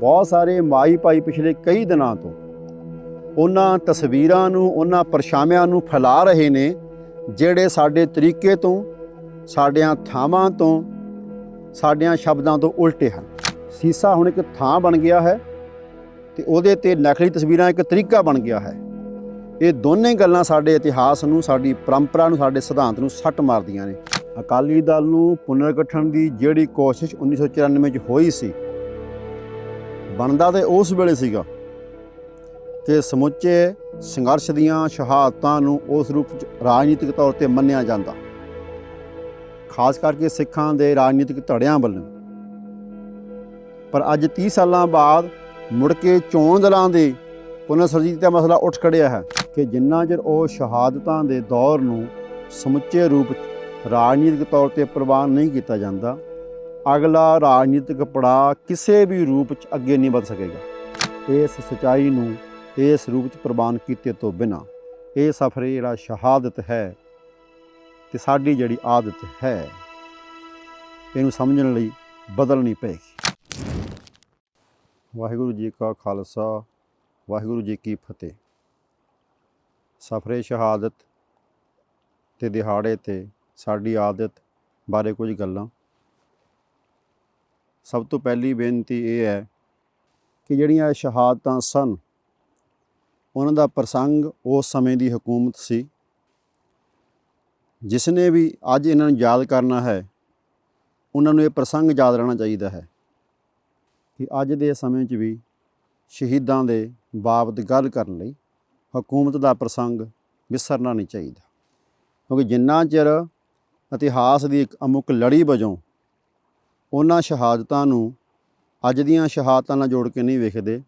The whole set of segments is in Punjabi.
ਬਹੁਤ ਸਾਰੇ ਮਾਈ ਭਾਈ ਪਿਛਲੇ ਕਈ ਦਿਨਾਂ ਤੋਂ ਉਹਨਾਂ ਤਸਵੀਰਾਂ ਨੂੰ, ਉਹਨਾਂ ਪਰਛਾਵਿਆਂ ਨੂੰ ਫੈਲਾ ਰਹੇ ਨੇ, ਜਿਹੜੇ ਸਾਡੇ ਤਰੀਕੇ ਤੋਂ, ਸਾਡੀਆਂ ਥਾਵਾਂ ਤੋਂ, ਸਾਡਿਆਂ ਸ਼ਬਦਾਂ ਤੋਂ ਉਲਟੇ ਹਨ। ਸੀਸਾ ਹੁਣ ਇੱਕ ਥਾਂ ਬਣ ਗਿਆ ਹੈ ਤੇ ਉਹਦੇ ਤੇ ਨਕਲੀ ਤਸਵੀਰਾਂ ਇੱਕ ਤਰੀਕਾ ਬਣ ਗਿਆ ਹੈ। ਇਹ ਦੋਨੇ ਗੱਲਾਂ ਸਾਡੇ ਇਤਿਹਾਸ ਨੂੰ, ਸਾਡੀ ਪਰੰਪਰਾ ਨੂੰ, ਸਾਡੇ ਸਿਧਾਂਤ ਨੂੰ ਸੱਟ ਮਾਰਦੀਆਂ ਨੇ। ਅਕਾਲੀ ਦਲ ਨੂੰ ਪੁਨਰਗਠਨ ਦੀ ਜਿਹੜੀ ਕੋਸ਼ਿਸ਼ 1994 ਚ ਹੋਈ ਸੀ ਬਣਦਾ ਤੇ ਉਸ ਵੇਲੇ ਸੀਗਾ। ਕਿ ਸਮੁੱਚੇ ਸੰਘਰਸ਼ ਦੀਆਂ ਸ਼ਹਾਦਤਾਂ ਨੂੰ ਉਸ ਰੂਪ ਚ ਰਾਜਨੀਤਿਕ ਤੌਰ ਤੇ ਮੰਨਿਆ ਜਾਂਦਾ। ਖਾਸ ਕਰਕੇ ਸਿੱਖਾਂ ਦੇ ਰਾਜਨੀਤਿਕ ਧੜਿਆਂ ਵੱਲੋਂ। ਪਰ ਅੱਜ 30 ਸਾਲਾਂ ਬਾਅਦ ਮੁੜ ਕੇ ਚੋਣ ਦਲਾਂ ਦੇ ਪੁਨਰ ਸਰਜੀਤ ਦਾ ਮਸਲਾ ਉੱਠ ਖੜਿਆ ਹੈ ਕਿ ਜਿੰਨਾ ਚਿਰ ਉਹ ਸ਼ਹਾਦਤਾਂ ਦੇ ਦੌਰ ਨੂੰ ਸਮੁੱਚੇ ਰੂਪ 'ਚ ਰਾਜਨੀਤਿਕ ਤੌਰ ਤੇ ਪ੍ਰਵਾਨ ਨਹੀਂ ਕੀਤਾ ਜਾਂਦਾ ਅਗਲਾ ਰਾਜਨੀਤਿਕ ਪੜਾਅ ਕਿਸੇ ਵੀ ਰੂਪ 'ਚ ਅੱਗੇ ਨਹੀਂ ਵਧ ਸਕੇਗਾ। ਇਸ ਸਚਾਈ ਨੂੰ ਇਸ ਰੂਪ 'ਚ ਪ੍ਰਵਾਨ ਕੀਤੇ ਤੋਂ ਬਿਨਾ ਇਹ ਸਫ਼ਰ ਜਿਹੜਾ ਸ਼ਹਾਦਤ ਹੈ ਤੇ ਸਾਡੀ ਜਿਹੜੀ ਆਦਤ ਹੈ, ਇਹਨੂੰ ਸਮਝਣ ਲਈ ਬਦਲਣੀ ਪਏਗੀ। ਵਾਹਿਗੁਰੂ ਜੀ ਕਾ ਖਾਲਸਾ, ਵਾਹਿਗੁਰੂ ਜੀ ਕੀ ਫਤਿਹ। ਸਫਰੇ ਸ਼ਹਾਦਤ ਤੇ ਦਿਹਾੜੇ ਤੇ ਸਾਡੀ ਆਦਤ ਬਾਰੇ ਕੁਝ ਗੱਲਾਂ ਸਭ ਤੋਂ ਪਹਿਲੀ ਬੇਨਤੀ ਇਹ ਹੈ ਕਿ ਜਿਹੜੀਆਂ ਸ਼ਹਾਦਤਾਂ ਸਨ, ਉਹਨਾਂ ਦਾ ਪ੍ਰਸੰਗ ਉਸ ਸਮੇਂ ਦੀ ਹਕੂਮਤ ਸੀ। ਜਿਸ ਨੇ ਵੀ ਅੱਜ ਇਹਨਾਂ ਨੂੰ ਯਾਦ ਕਰਨਾ ਹੈ, ਉਹਨਾਂ ਨੂੰ ਇਹ ਪ੍ਰਸੰਗ ਯਾਦ ਰਹਿਣਾ ਚਾਹੀਦਾ ਹੈ ਕਿ ਅੱਜ ਦੇ ਸਮੇਂ 'ਚ ਵੀ ਸ਼ਹੀਦਾਂ ਦੇ ਬਾਬਤ ਗੱਲ ਕਰਨ ਲਈ ਹਕੂਮਤ ਦਾ ਪ੍ਰਸੰਗ ਵਿਸਰਨਾ ਨਹੀਂ ਚਾਹੀਦਾ। ਕਿਉਂਕਿ ਜਿੰਨਾ ਚਿਰ ਇਤਿਹਾਸ ਦੀ ਇੱਕ ਅਮੁੱਕ ਲੜੀ ਵਜੋਂ ਉਹਨਾਂ ਸ਼ਹਾਦਤਾਂ ਨੂੰ ਅੱਜ ਦੀਆਂ ਸ਼ਹਾਦਤਾਂ ਨਾਲ ਜੋੜ ਕੇ ਨਹੀਂ ਵੇਖਦੇ।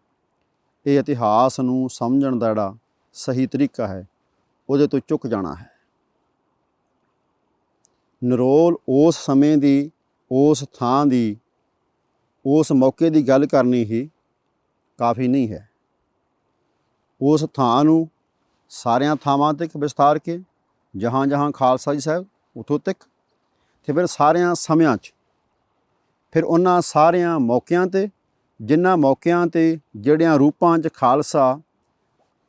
ਇਹ ਇਤਿਹਾਸ ਨੂੰ ਸਮਝਣ ਦਾ ਜਿਹੜਾ ਸਹੀ ਤਰੀਕਾ ਹੈ, ਉਹਦੇ ਤੋਂ ਚੁੱਕ ਜਾਣਾ ਹੈ। ਨਰੋਲ ਉਸ ਸਮੇਂ ਦੀ, ਉਸ ਥਾਂ ਦੀ, ਉਸ ਮੌਕੇ ਦੀ ਗੱਲ ਕਰਨੀ ਹੀ ਕਾਫੀ ਨਹੀਂ ਹੈ। ਉਸ ਥਾਂ ਨੂੰ ਸਾਰਿਆਂ ਥਾਵਾਂ ਤੱਕ ਵਿਸਤਾਰ ਕੇ, ਜਹਾਂ ਜਹਾਂ ਖਾਲਸਾ ਜੀ ਸਾਹਿਬ, ਉਥੋਂ ਤੱਕ, ਤੇ ਫਿਰ ਸਾਰਿਆਂ ਸਮਿਆਂ 'ਚ ਫਿਰ ਉਹਨਾਂ ਸਾਰਿਆਂ ਮੌਕਿਆਂ ਤੇ, ਜਿਨ੍ਹਾਂ ਮੌਕਿਆਂ ਤੇ ਜਿਹੜਿਆਂ ਰੂਪਾਂ 'ਚ ਖਾਲਸਾ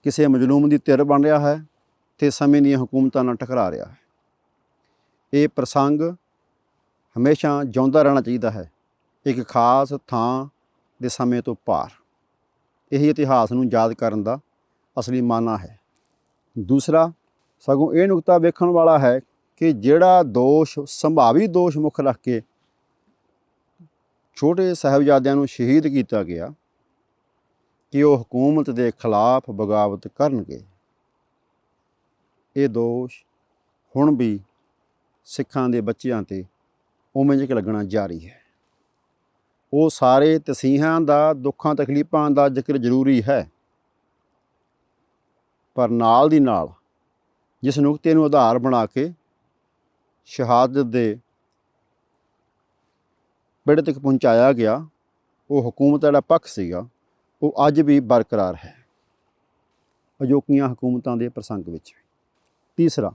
ਕਿਸੇ ਮਜਲੂਮ ਦੀ ਧਿਰ ਬਣ ਰਿਹਾ ਹੈ ਤੇ ਸਮੇਂ ਦੀਆਂ ਹਕੂਮਤਾਂ ਨਾਲ ਟਕਰਾ ਰਿਹਾ ਹੈ। ਇਹ ਪ੍ਰਸੰਗ ਹਮੇਸ਼ਾ ਜਿਉਂਦਾ ਰਹਿਣਾ ਚਾਹੀਦਾ ਹੈ, ਇੱਕ ਖਾਸ ਥਾਂ ਦੇ ਸਮੇਂ ਤੋਂ ਪਾਰ। ਇਹ ਇਤਿਹਾਸ ਨੂੰ ਯਾਦ ਕਰਨ ਦਾ ਅਸਲੀ ਮਾਨਾ ਹੈ। ਦੂਸਰਾ, ਸਗੋਂ ਇਹ ਨੁਕਤਾ ਵੇਖਣ ਵਾਲਾ ਹੈ ਕਿ ਜਿਹੜਾ ਦੋਸ਼, ਸੰਭਾਵੀ ਦੋਸ਼ ਮੁੱਖ ਰੱਖ ਕੇ ਛੋਟੇ ਸਾਹਿਬਜ਼ਾਦਿਆਂ ਨੂੰ ਸ਼ਹੀਦ ਕੀਤਾ ਗਿਆ ਕਿ ਉਹ ਹਕੂਮਤ ਦੇ ਖਿਲਾਫ ਬਗਾਵਤ ਕਰਨਗੇ। ਇਹ ਦੋਸ਼ ਹੁਣ ਵੀ ਸਿੱਖਾਂ ਦੇ ਬੱਚਿਆਂ ਤੇ ਉਵੇਂ ਜਿਹਾ ਲੱਗਣਾ ਜਾਰੀ ਹੈ। ਉਹ ਸਾਰੇ ਤਸੀਹਾਂ ਦਾ, ਦੁੱਖਾਂ, ਤਕਲੀਫਾਂ ਦਾ ਜ਼ਿਕਰ ਜ਼ਰੂਰੀ ਹੈ। ਪਰ ਨਾਲ ਦੀ ਨਾਲ ਜਿਸ ਨੁਕਤੇ ਨੂੰ ਆਧਾਰ ਬਣਾ ਕੇ ਸ਼ਹਾਦਤ ਦੇ ਬੇੜੇ ਤੱਕ ਪਹੁੰਚਾਇਆ ਗਿਆ, ਉਹ ਹਕੂਮਤ ਦਾ ਜਿਹੜਾ ਪੱਖ ਸੀਗਾ, ਉਹ ਅੱਜ ਵੀ ਬਰਕਰਾਰ ਹੈ। ਅਜੋਕੀਆਂ ਹਕੂਮਤਾਂ ਦੇ ਪ੍ਰਸੰਗ ਵਿੱਚ ਤੀਸਰਾ,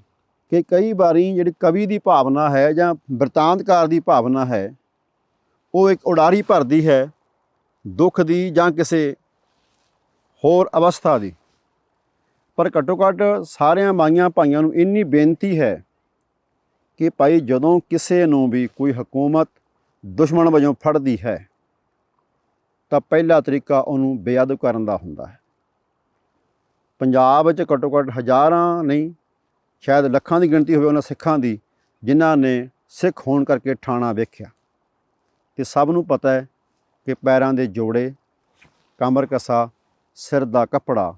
ਕਿ ਕਈ ਵਾਰੀ ਜਿਹੜੀ ਕਵੀ ਦੀ ਭਾਵਨਾ ਹੈ ਜਾਂ ਵਰਤਾਂਤਕਾਰ ਦੀ ਭਾਵਨਾ ਹੈ, ਉਹ ਇੱਕ ਉਡਾਰੀ ਭਰਦੀ ਹੈ, ਦੁੱਖ ਦੀ ਜਾਂ ਕਿਸੇ ਹੋਰ ਅਵਸਥਾ ਦੀ। ਪਰ ਘੱਟੋ ਘੱਟ ਸਾਰਿਆਂ ਮਾਈਆਂ ਭਾਈਆਂ ਨੂੰ ਇੰਨੀ ਬੇਨਤੀ ਹੈ ਕਿ ਭਾਈ ਜਦੋਂ ਕਿਸੇ ਨੂੰ ਵੀ ਕੋਈ ਹਕੂਮਤ ਦੁਸ਼ਮਣ ਵਜੋਂ ਫੜਦੀ ਹੈ, ਤਾਂ ਪਹਿਲਾ ਤਰੀਕਾ ਉਹਨੂੰ ਬੇਅਦਬ ਕਰਨ ਦਾ ਹੁੰਦਾ ਹੈ। ਪੰਜਾਬ ਵਿੱਚ ਘੱਟੋ ਘੱਟ ਹਜ਼ਾਰਾਂ ਨਹੀਂ, ਸ਼ਾਇਦ ਲੱਖਾਂ ਦੀ ਗਿਣਤੀ ਹੋਵੇ ਉਹਨਾਂ ਸਿੱਖਾਂ ਦੀ, ਜਿਨ੍ਹਾਂ ਨੇ ਸਿੱਖ ਹੋਣ ਕਰਕੇ ਠਾਣਾ ਵੇਖਿਆ। ਤੇ ਸਭ ਨੂੰ ਪਤਾ ਹੈ ਕਿ ਪੈਰਾਂ ਦੇ ਜੋੜੇ, ਕਮਰ ਕਸਾ, ਸਿਰ ਦਾ ਕੱਪੜਾ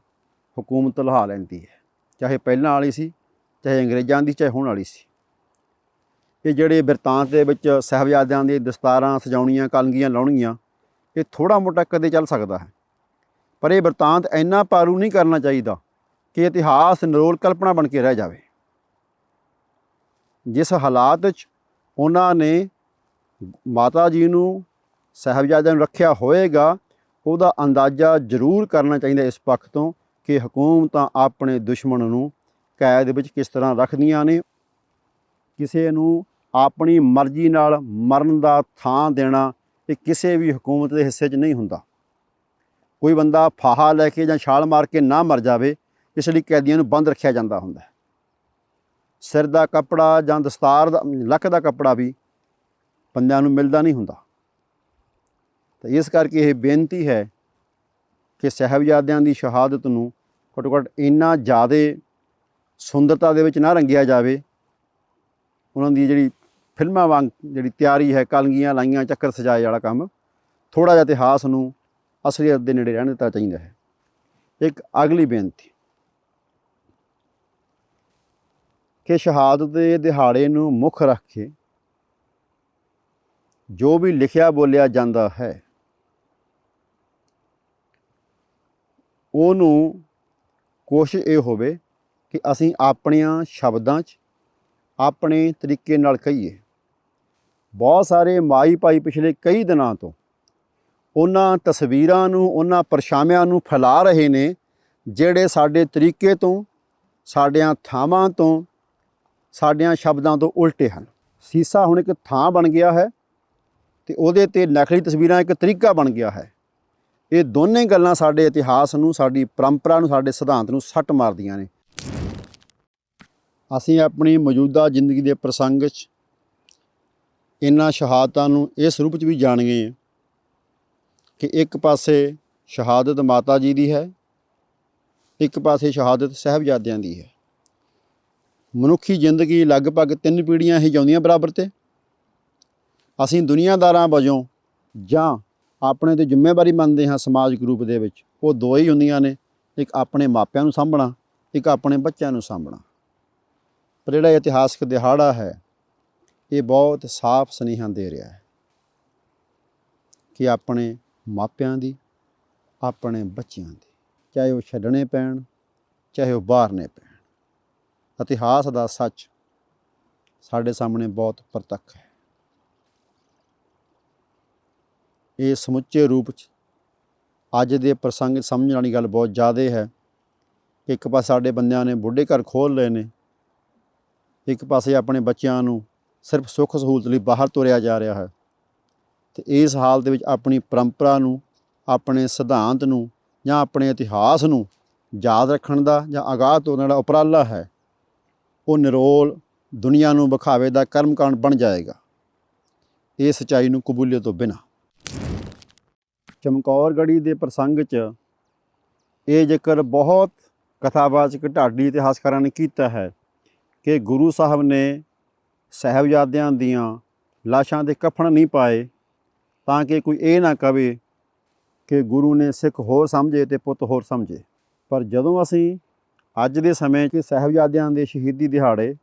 ਹਕੂਮਤ ਲਹਾ ਲੈਂਦੀ ਹੈ। ਚਾਹੇ ਪਹਿਲਾਂ ਵਾਲੀ ਸੀ, ਚਾਹੇ ਅੰਗਰੇਜ਼ਾਂ ਦੀ, ਚਾਹੇ ਹੁਣ ਵਾਲੀ ਸੀ। ਕਿ ਜਿਹੜੇ ਬਿਰਤਾਂਤ ਦੇ ਵਿੱਚ ਸਾਹਿਬਜ਼ਾਦਿਆਂ ਦੀ ਦਸਤਾਰਾਂ ਸਜਾਉਣੀਆਂ, ਕਲਗੀਆਂ ਲਾਉਣਗੀਆਂ, ਇਹ ਥੋੜਾ ਮੋਟਾ ਕਦੇ ਚੱਲ ਸਕਦਾ ਹੈ। ਪਰ ਇਹ ਬਿਰਤਾਂਤ ਇੰਨਾ ਪਾਰੂ ਨਹੀਂ ਕਰਨਾ ਚਾਹੀਦਾ ਕਿ ਇਤਿਹਾਸ, ਨਿਰੋਲ ਕਲਪਨਾ ਬਣ ਕੇ ਰਹਿ ਜਾਵੇ। ਜਿਸ ਹਾਲਾਤ 'ਚ ਉਹਨਾਂ ਨੇ ਮਾਤਾ ਜੀ ਨੂੰ, ਸਾਹਿਬਜ਼ਾਦਿਆਂ ਨੂੰ ਰੱਖਿਆ ਹੋਏਗਾ, ਉਹਦਾ ਅੰਦਾਜ਼ਾ ਜ਼ਰੂਰ ਕਰਨਾ ਚਾਹੀਦਾ ਇਸ ਪੱਖ ਤੋਂ ਕਿ ਹਕੂਮਤਾਂ ਆਪਣੇ ਦੁਸ਼ਮਣ ਨੂੰ ਕੈਦ ਵਿੱਚ ਕਿਸ ਤਰ੍ਹਾਂ ਰੱਖਦੀਆਂ ਨੇ, ਕਿਸੇ ਨੂੰ ਆਪਣੀ ਮਰਜ਼ੀ ਨਾਲ ਮਰਨ ਦਾ ਥਾਂ ਦੇਣਾ ਇਹ ਕਿਸੇ ਵੀ ਹਕੂਮਤ ਦੇ ਹਿੱਸੇ 'ਚ ਨਹੀਂ ਹੁੰਦਾ। ਕੋਈ ਬੰਦਾ ਫਾਹਾ ਲੈ ਕੇ ਜਾਂ ਛਾਲ ਮਾਰ ਕੇ ਨਾ ਮਰ ਜਾਵੇ, ਇਸ ਲਈ ਕੈਦੀਆਂ ਨੂੰ ਬੰਦ ਰੱਖਿਆ ਜਾਂਦਾ ਹੁੰਦਾ ਹੈ। ਸਿਰ ਦਾ ਕੱਪੜਾ ਜਾਂ ਦਸਤਾਰ ਦਾ, ਲੱਕ ਦਾ ਕੱਪੜਾ ਵੀ ਬੰਦਿਆਂ ਨੂੰ ਮਿਲਦਾ ਨਹੀਂ ਹੁੰਦਾ। ਤਾਂ ਇਸ ਕਰਕੇ ਇਹ ਬੇਨਤੀ ਹੈ ਕਿ ਸਾਹਿਬਜ਼ਾਦਿਆਂ ਦੀ ਸ਼ਹਾਦਤ ਨੂੰ ਘੱਟੋ ਘੱਟ ਇੰਨਾ ਜ਼ਿਆਦਾ ਸੁੰਦਰਤਾ ਦੇ ਵਿੱਚ ਨਾ ਰੰਗਿਆ ਜਾਵੇ ਉਹਨਾਂ ਦੀ ਜਿਹੜੀ ਫਿਲਮਾਂ ਵਾਂਗ ਜਿਹੜੀ ਤਿਆਰੀ ਹੈ, ਕਲਗੀਆਂ ਲਾਈਆਂ, ਚੱਕਰ ਸਜਾਏ ਵਾਲਾ ਕੰਮ ਥੋੜਾ ਜਿਹਾ ਇਤਿਹਾਸ ਨੂੰ ਅਸਲੀਅਤ ਦੇ ਨੇੜੇ ਰਹਿਣ ਦਿੱਤਾ ਚਾਹੀਦਾ ਹੈ। ਇੱਕ ਅਗਲੀ ਬੇਨਤੀ। ਕਿ ਸ਼ਹਾਦਤ ਦੇ ਦਿਹਾੜੇ ਨੂੰ ਮੁੱਖ ਰੱਖ ਕੇ ਜੋ ਵੀ ਲਿਖਿਆ ਬੋਲਿਆ ਜਾਂਦਾ ਹੈ, ਉਹਨੂੰ ਕੋਸ਼ਿਸ਼ ਇਹ ਹੋਵੇ ਕਿ ਅਸੀਂ ਆਪਣੀਆਂ ਸ਼ਬਦਾਂ 'ਚ ਆਪਣੇ ਤਰੀਕੇ ਨਾਲ ਕਹੀਏ ਬਹੁਤ ਸਾਰੇ ਮਾਈ ਭਾਈ ਪਿਛਲੇ ਕਈ ਦਿਨਾਂ ਤੋਂ ਉਹਨਾਂ ਤਸਵੀਰਾਂ ਨੂੰ, ਉਹਨਾਂ ਪਰਛਾਵਿਆਂ ਨੂੰ ਫੈਲਾ ਰਹੇ ਨੇ, ਜਿਹੜੇ ਸਾਡੇ ਤਰੀਕੇ ਤੋਂ, ਸਾਡੀਆਂ ਥਾਵਾਂ ਤੋਂ, ਸਾਡੀਆਂ ਸ਼ਬਦਾਂ ਤੋਂ ਉਲਟੇ ਹਨ। ਸੀਸਾ ਹੁਣ ਇੱਕ ਥਾਂ ਬਣ ਗਿਆ ਹੈ ਤੇ ਉਹਦੇ ਤੇ ਨਕਲੀ ਤਸਵੀਰਾਂ ਇੱਕ ਤਰੀਕਾ ਬਣ ਗਿਆ ਹੈ। ਇਹ ਦੋਨੇ ਗੱਲਾਂ ਸਾਡੇ ਇਤਿਹਾਸ ਨੂੰ, ਸਾਡੀ ਪਰੰਪਰਾ ਨੂੰ, ਸਾਡੇ ਸਿਧਾਂਤ ਨੂੰ ਸੱਟ ਮਾਰਦੀਆਂ ਨੇ। ਅਸੀਂ ਆਪਣੀ ਮੌਜੂਦਾ ਜ਼ਿੰਦਗੀ ਦੇ ਪ੍ਰਸੰਗ 'ਚ ਇਹਨਾਂ ਸ਼ਹਾਦਤਾਂ ਨੂੰ ਇਸ ਰੂਪ 'ਚ ਵੀ ਜਾਣ ਗਏ ਹਾਂ ਕਿ ਇੱਕ ਪਾਸੇ ਸ਼ਹਾਦਤ ਮਾਤਾ ਜੀ ਦੀ ਹੈ, ਇੱਕ ਪਾਸੇ ਸ਼ਹਾਦਤ ਸਾਹਿਬਜ਼ਾਦਿਆਂ ਦੀ ਹੈ। ਮਨੁੱਖੀ ਜ਼ਿੰਦਗੀ ਲਗਭਗ ਤਿੰਨ ਪੀੜ੍ਹੀਆਂ ਹੀ ਜਾਉਂਦੀਆਂ ਬਰਾਬਰ ਤੇ। ਅਸੀਂ ਦੁਨੀਆਦਾਰਾਂ ਵਜੋਂ ਜਾਂ ਆਪਣੇ ਤੇ ਜ਼ਿੰਮੇਵਾਰੀ ਮੰਨਦੇ ਹਾਂ ਸਮਾਜ ਰੂਪ ਦੇ ਵਿੱਚ, ਉਹ ਦੋ ਹੀ ਹੁੰਦੀਆਂ ਨੇ, ਇੱਕ ਆਪਣੇ ਮਾਪਿਆਂ ਨੂੰ ਸਾਂਭਣਾ, ਇੱਕ ਆਪਣੇ ਬੱਚਿਆਂ ਨੂੰ ਸਾਂਭਣਾ। ਪਰ ਜਿਹੜਾ ਇਤਿਹਾਸਕ ਦਿਹਾੜਾ ਹੈ, ਇਹ ਬਹੁਤ ਸਾਫ਼ ਸੁਨੇਹਾ ਦੇ ਰਿਹਾ ਹੈ ਕਿ ਆਪਣੇ ਮਾਪਿਆਂ ਦੀ, ਆਪਣੇ ਬੱਚਿਆਂ ਦੀ, ਚਾਹੇ ਉਹ ਛੱਡਣੇ ਪੈਣ, ਚਾਹੇ ਉਹ ਬਾਹਰਨੇ ਪੈਣ। ਇਤਿਹਾਸ ਦਾ ਸੱਚ ਸਾਡੇ ਸਾਹਮਣੇ ਬਹੁਤ ਪ੍ਰਤੱਖ ਹੈ। ਇਹ ਸਮੁੱਚੇ ਰੂਪ 'ਚ ਅੱਜ ਦੇ ਪ੍ਰਸੰਗ ਸਮਝਣ ਵਾਲੀ ਗੱਲ ਬਹੁਤ ਜ਼ਿਆਦਾ ਹੈ ਕਿ ਇੱਕ ਪਾਸੇ ਸਾਡੇ ਬੰਦਿਆਂ ਨੇ ਬੁੱਢੇ ਘਰ ਖੋਲ੍ਹ ਲਏ ਨੇ ਇੱਕ ਪਾਸੇ ਆਪਣੇ ਬੱਚਿਆਂ ਨੂੰ ਸਿਰਫ ਸੁੱਖ ਸਹੂਲਤ ਲਈ ਬਾਹਰ ਤੋਰਿਆ ਜਾ ਰਿਹਾ ਹੈ ਤੇ ਇਸ ਹਾਲ ਦੇ ਵਿੱਚ ਆਪਣੀ ਪਰੰਪਰਾ ਨੂੰ, ਆਪਣੇ ਸਿਧਾਂਤ ਨੂੰ ਜਾਂ ਆਪਣੇ ਇਤਿਹਾਸ ਨੂੰ ਯਾਦ ਰੱਖਣ ਦਾ ਜਾਂ ਆਗਾਹ ਤੋਂ ਜਿਹੜਾ ਉਪਰਾਲਾ ਹੈ, ਉਹ ਨਿਰੋਲ ਦੁਨੀਆ ਨੂੰ ਵਿਖਾਵੇ ਦਾ ਕਰਮਕਾਂਡ ਬਣ ਜਾਏਗਾ। ਇਹ ਸਚਾਈ ਨੂੰ ਕਬੂਲੀਅਤ ਤੋਂ ਬਿਨਾਂ। ਚਮਕੌਰ ਗੜੀ ਦੇ ਪ੍ਰਸੰਗ 'ਚ ਇਹ ਜ਼ਿਕਰ ਬਹੁਤ ਕਥਾਵਾਚਕ, ਢਾਡੀ ਇਤਿਹਾਸਕਾਰਾਂ ਨੇ ਕੀਤਾ ਹੈ। ਕਿ ਗੁਰੂ ਸਾਹਿਬ ਨੇ ਸਾਹਿਬਜ਼ਾਦਿਆਂ ਦੀਆਂ ਲਾਸ਼ਾਂ ਦੇ ਕਫਨ ਨਹੀਂ ਪਾਏ, ਤਾਂ ਕਿ ਕੋਈ ਇਹ ਨਾ ਕਵੇ ਕਿ ਗੁਰੂ ਨੇ ਸਿੱਖ ਹੋਰ ਸਮਝੇ ਤੇ ਪੁੱਤ ਹੋਰ ਸਮਝੇ। ਪਰ ਜਦੋਂ ਅਸੀਂ ਅੱਜ ਦੇ ਸਮੇਂ 'ਚ ਸਾਹਿਬਜ਼ਾਦਿਆਂ ਦੇ ਸ਼ਹੀਦੀ ਦਿਹਾੜੇ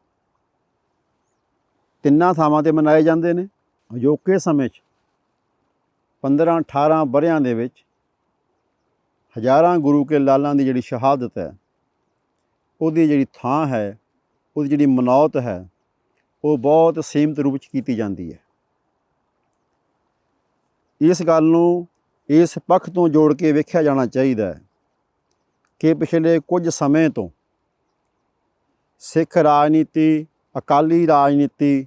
ਤਿੰਨਾਂ ਥਾਵਾਂ ਤੇ ਮਨਾਏ ਜਾਂਦੇ ਨੇ, ਅਜੋਕੇ ਸਮੇਂ 'ਚ 15 18 ਵਰਿਆਂ ਦੇ ਵਿੱਚ ਹਜ਼ਾਰਾਂ ਗੁਰੂ ਕੇ ਲਾਲਾਂ ਦੀ ਜਿਹੜੀ ਸ਼ਹਾਦਤ ਹੈ, ਉਹਦੀ ਜਿਹੜੀ ਥਾਂ ਹੈ ਉਹਦੀ ਜਿਹੜੀ ਮਨੌਤ ਹੈ, ਉਹ ਬਹੁਤ ਸੀਮਤ ਰੂਪ 'ਚ ਕੀਤੀ ਜਾਂਦੀ ਹੈ। ਇਸ ਗੱਲ ਨੂੰ ਇਸ ਪੱਖ ਤੋਂ ਜੋੜ ਕੇ ਵੇਖਿਆ ਜਾਣਾ ਚਾਹੀਦਾ ਹੈ ਕਿ ਪਿਛਲੇ ਕੁਝ ਸਮੇਂ ਤੋਂ ਸਿੱਖ ਰਾਜਨੀਤੀ, ਅਕਾਲੀ ਰਾਜਨੀਤੀ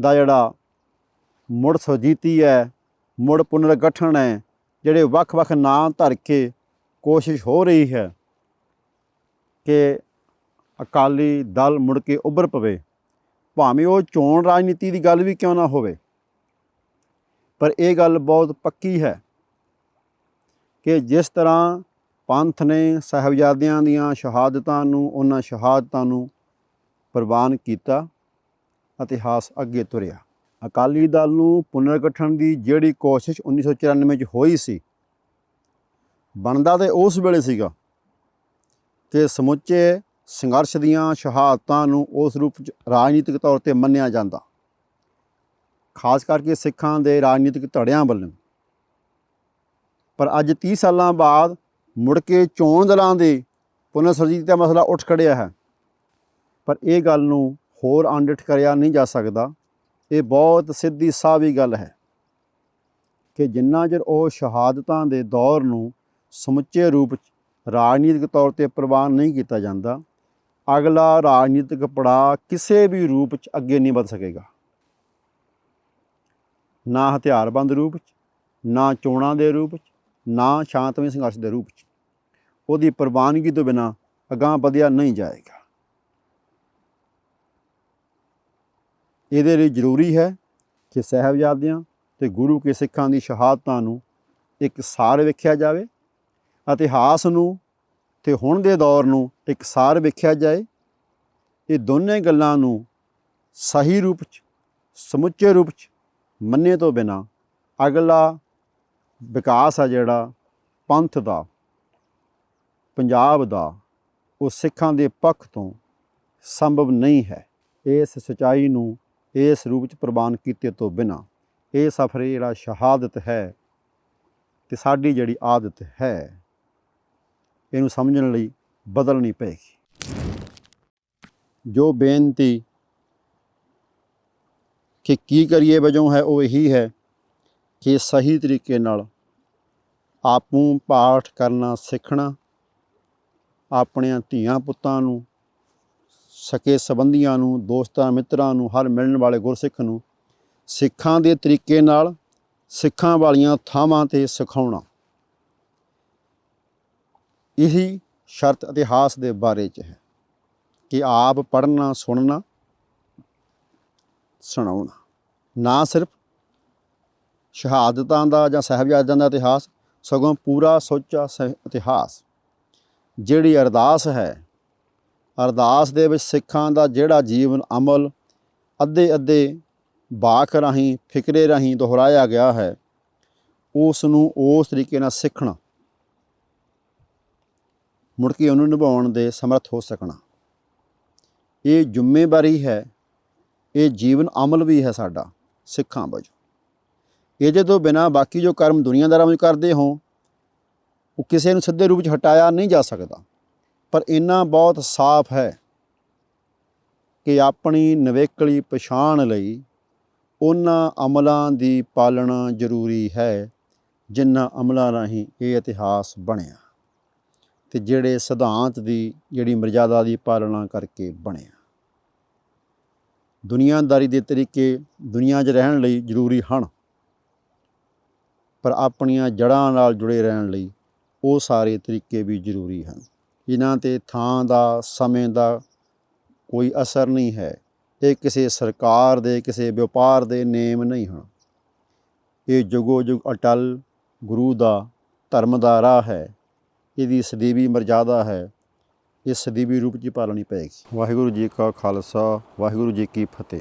ਦਾ ਜਿਹੜਾ ਮੁੜ ਸੁਜੀਤੀ ਹੈ, ਮੁੜ ਪੁਨਰਗਠਨ ਹੈ, ਜਿਹੜੇ ਵੱਖ-ਵੱਖ ਨਾਂ ਧਰ ਕੇ ਕੋਸ਼ਿਸ਼ ਹੋ ਰਹੀ ਹੈ ਕਿ ਅਕਾਲੀ ਦਲ ਮੁੜ ਕੇ ਉੱਭਰ ਪਵੇ। ਭਾਵੇਂ ਉਹ ਚੋਣ ਰਾਜਨੀਤੀ ਦੀ ਗੱਲ ਵੀ ਕਿਉਂ ਨਾ ਹੋਵੇ। ਪਰ ਇਹ ਗੱਲ ਬਹੁਤ ਪੱਕੀ ਹੈ ਕਿ ਜਿਸ ਤਰ੍ਹਾਂ ਪੰਥ ਨੇ ਸਾਹਿਬਜ਼ਾਦਿਆਂ ਦੀਆਂ ਸ਼ਹਾਦਤਾਂ ਨੂੰ, ਉਹਨਾਂ ਸ਼ਹਾਦਤਾਂ ਨੂੰ ਪ੍ਰਵਾਨ ਕੀਤਾ ਇਤਿਹਾਸ ਅੱਗੇ ਤੁਰਿਆ। ਅਕਾਲੀ ਦਲ ਨੂੰ ਪੁਨਰਗਠਨ ਦੀ ਜਿਹੜੀ ਕੋਸ਼ਿਸ਼ 1994 ਚ ਹੋਈ ਸੀ, ਬਣਦਾ ਤੇ ਉਸ ਵੇਲੇ ਸੀਗਾ ਕਿ ਸਮੁੱਚੇ ਸੰਘਰਸ਼ ਦੀਆਂ ਸ਼ਹਾਦਤਾਂ ਨੂੰ ਉਸ ਰੂਪ ਚ ਰਾਜਨੀਤਿਕ ਤੌਰ ਤੇ ਮੰਨਿਆ ਜਾਂਦਾ। ਖਾਸ ਕਰਕੇ ਸਿੱਖਾਂ ਦੇ ਰਾਜਨੀਤਿਕ ਧੜਿਆਂ ਵੱਲੋਂ। ਪਰ ਅੱਜ 30 ਸਾਲਾਂ ਬਾਅਦ ਮੁੜ ਕੇ ਚੋਣ ਦਲਾਂ ਦੇ ਪੁਨਰ ਸੁਰਜੀਤ ਦਾ ਮਸਲਾ ਉੱਠ ਖੜਿਆ ਹੈ। ਪਰ ਇਹ ਗੱਲ ਨੂੰ ਹੋਰ ਅੰਡਿਠ ਕਰਿਆ ਨਹੀਂ ਜਾ ਸਕਦਾ। ਇਹ ਬਹੁਤ ਸਿੱਧੀ ਸਾਵੀ ਗੱਲ ਹੈ ਕਿ ਜਿੰਨਾ ਚਿਰ ਉਹ ਸ਼ਹਾਦਤਾਂ ਦੇ ਦੌਰ ਨੂੰ ਸਮੁੱਚੇ ਰੂਪ 'ਚ ਰਾਜਨੀਤਿਕ ਤੌਰ ਤੇ ਪ੍ਰਵਾਨ ਨਹੀਂ ਕੀਤਾ ਜਾਂਦਾ ਅਗਲਾ ਰਾਜਨੀਤਿਕ ਪੜਾਅ ਕਿਸੇ ਵੀ ਰੂਪ 'ਚ ਅੱਗੇ ਨਹੀਂ ਵਧ ਸਕੇਗਾ। ਨਾ ਹਥਿਆਰਬੰਦ ਰੂਪ 'ਚ, ਨਾ ਚੋਣਾਂ ਦੇ ਰੂਪ 'ਚ, ਨਾ ਸ਼ਾਂਤਮਈ ਸੰਘਰਸ਼ ਦੇ ਰੂਪ 'ਚ। ਉਹਦੀ ਪ੍ਰਵਾਨਗੀ ਤੋਂ ਬਿਨਾ ਅਗਾਂਹ ਵਧਿਆ ਨਹੀਂ ਜਾਏਗਾ। ਇਹਦੇ ਲਈ ਜ਼ਰੂਰੀ ਹੈ ਕਿ ਸਾਹਿਬਜ਼ਾਦਿਆਂ ਤੇ ਗੁਰੂ ਕੇ ਸਿੱਖਾਂ ਦੀ ਸ਼ਹਾਦਤਾਂ ਨੂੰ ਇੱਕ ਸਾਰ ਵੇਖਿਆ ਜਾਵੇ, ਇਤਿਹਾਸ ਨੂੰ ਤੇ ਹੁਣ ਦੇ ਦੌਰ ਨੂੰ ਇੱਕ ਸਾਰ ਵੇਖਿਆ ਜਾਏ, ਇਹ ਦੋਨੇ ਗੱਲਾਂ ਨੂੰ ਸਹੀ ਰੂਪ 'ਚ, ਸਮੁੱਚੇ ਰੂਪ 'ਚ ਮੰਨੇ ਤੋਂ ਬਿਨਾ ਅਗਲਾ ਵਿਕਾਸ ਆ ਜਿਹੜਾ ਪੰਥ ਦਾ, ਪੰਜਾਬ ਦਾ, ਉਹ ਸਿੱਖਾਂ ਦੇ ਪੱਖ ਤੋਂ ਸੰਭਵ ਨਹੀਂ ਹੈ। ਇਸ ਸਚਾਈ ਨੂੰ ਇਸ ਰੂਪ 'ਚ ਪ੍ਰਵਾਨ ਕੀਤੇ ਤੋਂ ਬਿਨਾ ਇਹ ਸਫ਼ਰ ਜਿਹੜਾ ਸ਼ਹਾਦਤ ਹੈ ਤੇ ਸਾਡੀ ਜਿਹੜੀ ਆਦਤ ਹੈ ਇਹਨੂੰ ਸਮਝਣ ਲਈ ਬਦਲਣੀ ਪਏਗੀ। ਜੋ ਬੇਨਤੀ ਕਿ ਕੀ ਕਰੀਏ ਵਜੋਂ ਹੈ, ਉਹ ਇਹੀ ਹੈ ਕਿ ਸਹੀ ਤਰੀਕੇ ਨਾਲ ਆਪੂ ਪਾਠ ਕਰਨਾ, ਸਿੱਖਣਾ, ਆਪਣੀਆਂ ਧੀਆਂ ਪੁੱਤਾਂ ਨੂੰ, ਸਕੇ ਸੰਬੰਧੀਆਂ ਨੂੰ, ਦੋਸਤਾਂ, ਮਿੱਤਰਾਂ ਨੂੰ, ਹਰ ਮਿਲਣ ਵਾਲੇ ਗੁਰਸਿੱਖ ਨੂੰ ਸਿੱਖਾਂ ਦੇ ਤਰੀਕੇ ਨਾਲ ਸਿੱਖਾਂ ਵਾਲੀਆਂ ਥਾਵਾਂ ਤੇ ਸਿਖਾਉਣਾ। ਇਹੀ ਸ਼ਰਤ ਇਤਿਹਾਸ ਦੇ ਬਾਰੇ ਚ ਹੈ ਕਿ ਆਪ ਪੜ੍ਹਨਾ, ਸੁਣਨਾ, ਸੁਣਾਉਣਾ। ਨਾ ਸਿਰਫ ਸ਼ਹਾਦਤਾਂ ਦਾ ਜਾਂ ਸਾਹਿਬਜ਼ਾਦਿਆਂ ਦਾ ਇਤਿਹਾਸ, ਸਗੋਂ ਪੂਰਾ ਸੋਚਾ ਸਹਿ- ਇਤਿਹਾਸ। ਜਿਹੜੀ ਅਰਦਾਸ ਹੈ, ਅਰਦਾਸ ਦੇ ਵਿੱਚ ਸਿੱਖਾਂ ਦਾ ਜਿਹੜਾ ਜੀਵਨ ਅਮਲ ਅੱਧੇ ਅੱਧੇ ਬਾਖ ਰਾਹੀਂ, ਫਿਕਰੇ ਰਾਹੀਂ ਦੁਹਰਾਇਆ ਗਿਆ ਹੈ, ਉਸ ਨੂੰ ਉਸ ਤਰੀਕੇ ਨਾਲ ਸਿੱਖਣਾ ਮੁੜ ਕੇ ਉਹਨੂੰ ਨਿਭਾਉਣ ਦੇ ਸਮਰੱਥ ਹੋ ਸਕਣਾ। ਇਹ ਜ਼ਿੰਮੇਵਾਰੀ ਹੈ, ਇਹ ਜੀਵਨ ਅਮਲ ਵੀ ਹੈ ਸਾਡਾ, ਸਿੱਖਾਂ ਵਜੋਂ। ਇਹਦੇ ਤੋਂ ਬਿਨਾ ਬਾਕੀ ਜੋ ਕਰਮ ਦੁਨੀਆਦਾਰਾਂ ਵਿੱਚ ਕਰਦੇ ਹੋ, ਉਹ ਕਿਸੇ ਨੂੰ ਸਿੱਧੇ ਰੂਪ ਵਿੱਚ ਹਟਾਇਆ ਨਹੀਂ ਜਾ ਸਕਦਾ। ਪਰ ਇੰਨਾ ਬਹੁਤ ਸਾਫ਼ ਹੈ ਕਿ ਆਪਣੀ ਨਵੇਕਲੀ ਪਛਾਣ ਲਈ ਉਹਨਾਂ ਅਮਲਾਂ ਦੀ ਪਾਲਣਾ ਜ਼ਰੂਰੀ ਹੈ ਜਿਨ੍ਹਾਂ ਅਮਲਾਂ ਰਾਹੀਂ ਇਹ ਇਤਿਹਾਸ ਬਣਿਆ। ਤੇ ਜਿਹੜੇ ਸਿਧਾਂਤ ਦੀ ਜਿਹੜੀ ਮਰਜ਼ਾਦਾ ਦੀ ਪਾਲਣਾ ਕਰਕੇ ਬਣਿਆ। ਦੁਨੀਆਦਾਰੀ ਦੇ ਤਰੀਕੇ ਦੁਨੀਆ 'ਚ ਰਹਿਣ ਲਈ ਜ਼ਰੂਰੀ ਹਨ। ਪਰ ਆਪਣੀਆਂ ਜੜ੍ਹਾਂ ਨਾਲ ਜੁੜੇ ਰਹਿਣ ਲਈ ਉਹ ਸਾਰੇ ਤਰੀਕੇ ਵੀ ਜ਼ਰੂਰੀ ਹਨ। ਇਹਨਾਂ ਤੇ ਥਾਂ ਦਾ, ਸਮੇਂ ਦਾ ਕੋਈ ਅਸਰ ਨਹੀਂ ਹੈ। ਇਹ ਕਿਸੇ ਸਰਕਾਰ ਦੇ, ਕਿਸੇ ਵਪਾਰ ਦੇ ਨੇਮ ਨਹੀਂ ਹਨ। ਇਹ ਜੁਗੋ ਜੁਗ ਅਟਲ ਗੁਰੂ ਦਾ ਧਰਮ ਦਾ ਰਾਹ ਹੈ। ਇਹਦੀ ਸਦੀਵੀ ਮਰਜ਼ਾਦਾ ਹੈ। ਇਹ ਸਦੀਵੀ ਰੂਪ 'ਚ ਪਾਲਣੀ ਪਏਗੀ। ਵਾਹਿਗੁਰੂ ਜੀ ਕਾ ਖਾਲਸਾ, ਵਾਹਿਗੁਰੂ ਜੀ ਕੀ ਫਤਿਹ।